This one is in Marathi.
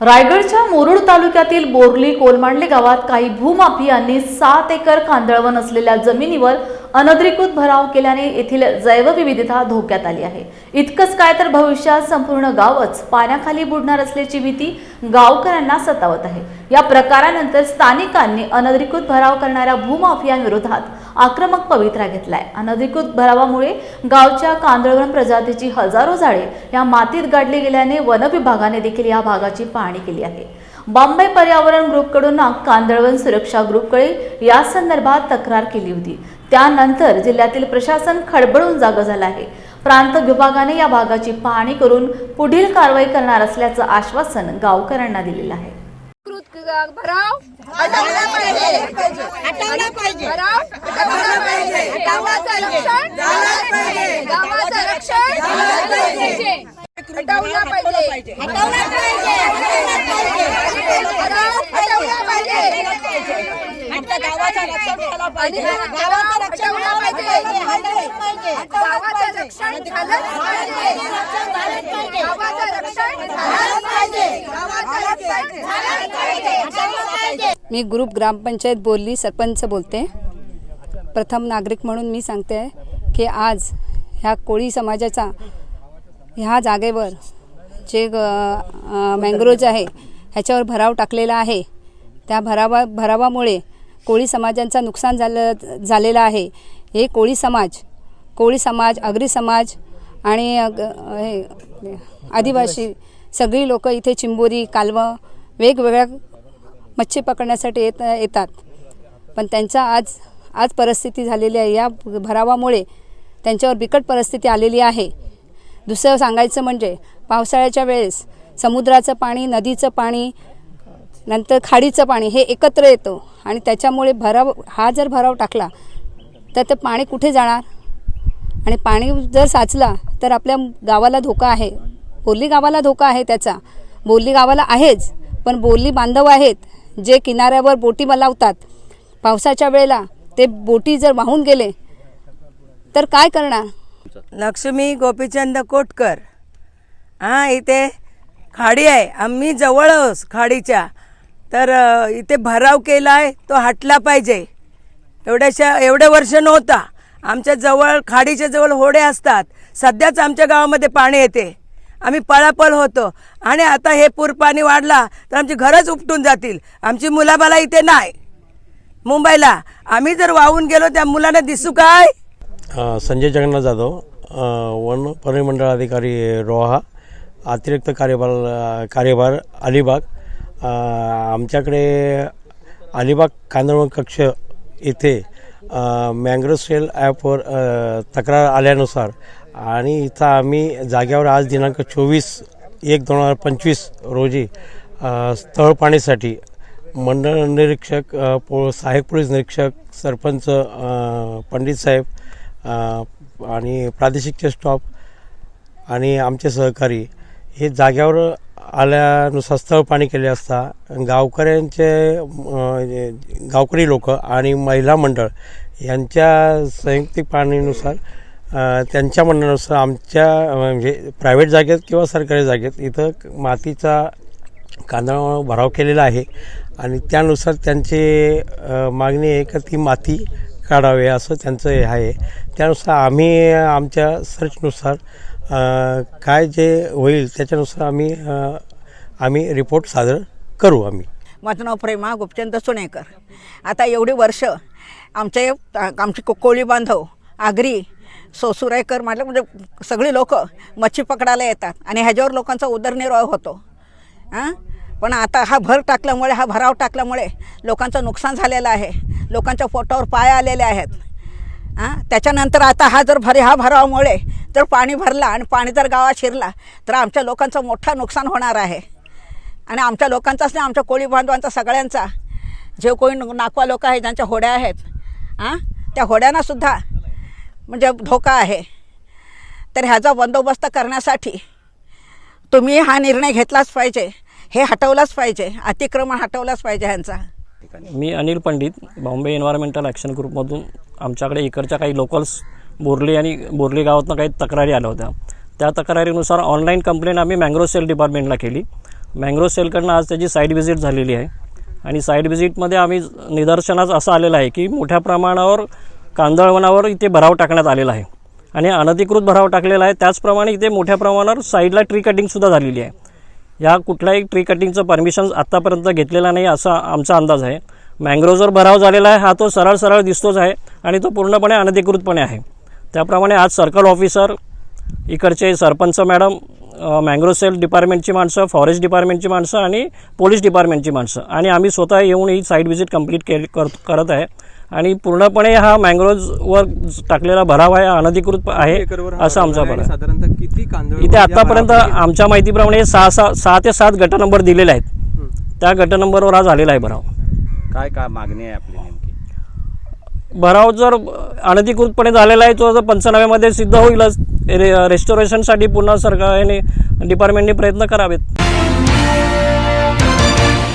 रायगडच्या मुरुड तालुक्यातील बोरली कोलमांडले गावात काही भूमाफियांनी सात एकर कांदळवन असलेल्या जमिनीवर अनधिकृत भराव केल्याने येथील जैवविविधता धोक्यात आली आहे. इतकंच काय तर भविष्यात संपूर्ण गावच पाण्याखाली बुडणार असल्याची भीती गावकऱ्यांना सतावत आहे. या प्रकारानंतर स्थानिकांनी अनधिकृत भराव करणाऱ्या भूमाफियांविरोधात आक्रमक पवित्रा घेतलाय. अनधिकृत भरावामुळे गावच्या कांदळवन प्रजातीची हजारो झाडे या मातीत गाडली गेल्याने वन विभागाने देखील या भागाची पाहणी केली आहे. बॉम्बे पर्यावरण ग्रुपकडून कांदळवन सुरक्षा ग्रुपकडे या संदर्भात तक्रार केली होती. त्यानंतर जिल्ह्यातील प्रशासन खडबडून जागं झालं आहे. प्रांत विभागाने या भागाची पाहणी करून पुढील कारवाई करणार असल्याचं आश्वासन गावकऱ्यांना दिलेलं आहे. पाहिजे. गावाचं रक्षण झालं पाहिजे. गावाचं रक्षण हटवला पाहिजे. गावाचं रक्षण झालंच पाहिजे. गावाचं रक्षण झालंच पाहिजे. गावाचं रक्षण झालंच पाहिजे. मी ग्रुप ग्रामपंचायत बोलली सरपंच बोलते. प्रथम नागरिक म्हणून मी सांगते की आज ह्या कोळी समाजाचा ह्या जागेवर जे मँग्रोज आहे ह्याच्यावर भराव टाकलेला आहे. त्या भरावा भरावामुळे कोळी समाजांचा नुकसान झालं झालेलं आहे. हे कोळी समाज कोळी समाज आगरी समाज आणि अग- हे आदिवासी सगळी लोक इथे चिंबोरी कालवं वेगवेगळ्या मच्छी पकडण्यासाठी येत येतात. पण त्यांचा आज आज परिस्थिती झालेली आहे. या भरावामुळे त्यांच्यावर बिकट परिस्थिती आलेली आहे. दुसरं सांगायचं म्हणजे पावसाळ्याच्या वेळेस समुद्राचं पाणी नदीचं पाणी नंतर खाडीचं पाणी हे एकत्र येतं. आणि त्याच्यामुळे भराव हा जर भराव टाकला तर ते पाणी कुठे जाणार? आणि पाणी जर साचला तर आपल्या गावाला धोका आहे. बोरली गावाला धोका आहे त्याचा. बोरली गावाला आहेच पण बोरली बांधव आहेत जे किनाऱ्यावर बोटी मलावतात. पावसाच्या वेळेला ते बोटी जर वाहून गेले तर काय करणार? लक्ष्मी गोपीचंद कोटकर. हां इथे खाडी आहे. आम्ही जवळ आहोत खाडीच्या. तर इथे भराव केला आहे तो हटला पाहिजे. एवढ्याशा एवढे वर्ष नव्हता. आमच्या जवळ खाडीच्या जवळ होडे असतात. सध्याच आमच्या गावामध्ये पाणी येते. आम्ही पळापळ होतो. आणि आता हे पूर पाणी वाढला तर आमची घरच उपटून जातील. आमची मुलाबाला इथे नाही. मुंबईला आम्ही जर वाहून गेलो त्या मुलांना दिसू काय? संजय जगन्नाथ जाधव वन परिमंडळ अधिकारी रोहा अतिरिक्त कार्यभार कार्यभार अलिबाग आमच्याकडे अलिबाग कांदळवन कक्ष येथे मँग्रो सेल ॲपवर तक्रार आल्यानुसार आणि इथं आम्ही जाग्यावर आज दिनांक चोवीस एक दोन हजार पंचवीस रोजी स्थळ पाणीसाठी मंडळ निरीक्षक पो सहाय्यक पोलीस निरीक्षक सरपंच पंडित साहेब आणि प्रादेशिकचे स्टॉप आणि आमचे सहकारी हे जाग्यावर आल्यानुसार स्थळ पाणी केले असता. गावकऱ्यांचे गावकरी लोक आणि महिला मंडळ यांच्या संयुक्तिक पाणीनुसार त्यांच्या म्हणण्यानुसार आमच्या म्हणजे प्रायव्हेट जागेत किंवा सरकारी जागेत इथं मातीचा कांदा भराव केलेला आहे आणि त्यानुसार त्यांची मागणी आहे का ती माती काढावे असं त्यांचं हे आहे. त्यानुसार आम्ही आमच्या सर्चनुसार काय जे होईल त्याच्यानुसार आम्ही आम्ही रिपोर्ट सादर करू आम्ही. माझं नाव प्रेमा गुपचंद सुनेकर. आता एवढी वर्ष आमचे आमचे कोळी बांधव आगरी सोसुरायकर म्हटलं म्हणजे सगळी लोक मच्छी पकडायला येतात आणि ह्याच्यावर लोकांचा उदरनिर्वाह होतो. हां पण आता हा भर टाकल्यामुळे हा भराव टाकल्यामुळे लोकांचं नुकसान झालेलं आहे. लोकांच्या पोटावर पाय आलेले आहेत. हां त्याच्यानंतर आता हा जर भर ह्या भरावामुळे जर पाणी भरला आणि पाणी जर गावात शिरला तर आमच्या लोकांचं मोठं नुकसान होणार आहे. आणि आमच्या लोकांचाच नाही आमच्या कोळी बांधवांचा सगळ्यांचा. जे कोणी नाकवा लोक आहेत ज्यांच्या होड्या आहेत हां त्या होड्यांनासुद्धा म्हणजे धोका आहे. तर ह्याचा बंदोबस्त करण्यासाठी तुम्ही हा निर्णय घेतलाच पाहिजे हे हटवलंच पाहिजे अतिक्रमण हटवलंच पाहिजे ह्यांचा. मी अनिल पंडित बॉम्बे एन्व्हायरमेंटल ॲक्शन ग्रुपमधून आमच्याकडे इकडच्या काही लोकल्स बोर्ली आणि बोर्ली गावातनं काही तक्रारी आल्या होत्या. त्या तक्रारीनुसार ऑनलाईन कंप्लेंट आम्ही मँग्रो सेल डिपार्टमेंटला केली. मँग्रो सेलकडनं आज त्याची साईट व्हिजिट झालेली आहे. आणि साईट व्हिजिटमध्ये आम्ही निदर्शनास असं आलेलं आहे की मोठ्या प्रमाणावर कांदळवनावर इथे भराव टाकण्यात आलेला आहे. आणि अनधिकृत भराव टाकलेला आहे. त्याचप्रमाणे इथे मोठ्या प्रमाणावर साईडला ट्री कटिंगसुद्धा झालेली आहे. या कुठल्याही ट्री कटिंगचं परमिशन आत्तापर्यंत घेतलेला नाही असा आमचा अंदाज आहे. मँग्रोजवर जर भराव झालेला आहे हा तो सरळ सरळ दिसतोच आहे आणि तो पूर्णपणे अनधिकृतपणे आहे. त्याप्रमाणे आज सर्कल ऑफिसर इकडचे सरपंच मॅडम अ, मँग्रोव सेल डिपार्टमेंटची माणसं फॉरेस्ट डिपार्टमेंटची माणसं आणि पोलीस डिपार्टमेंटची माणसं. आणि आम्ही स्वतः येऊन ही साईट व्हिजिट कंप्लीट केली कर करत आहे. आणि पूर्णपणे हा मँग्रोववर टाकलेला भराव आहे हा अनधिकृत आहे असं आमचा भराव आहे. साधारणतः किती कांदळ इथे आतापर्यंत आमच्या माहितीप्रमाणे सहा सहा सहा ते सात गट नंबर दिलेले आहेत. त्या गट नंबरवर हा झालेला आहे भराव. काय काय मागणी आहे आपली नेमकी? भराव जर अनधिकृतपणे झालेला आहे तो जर पंचनाम्यामध्ये सिद्ध होईलच. रे रेस्टोरेशनसाठी पुन्हा सरकारने डिपार्टमेंटने प्रयत्न करावेत.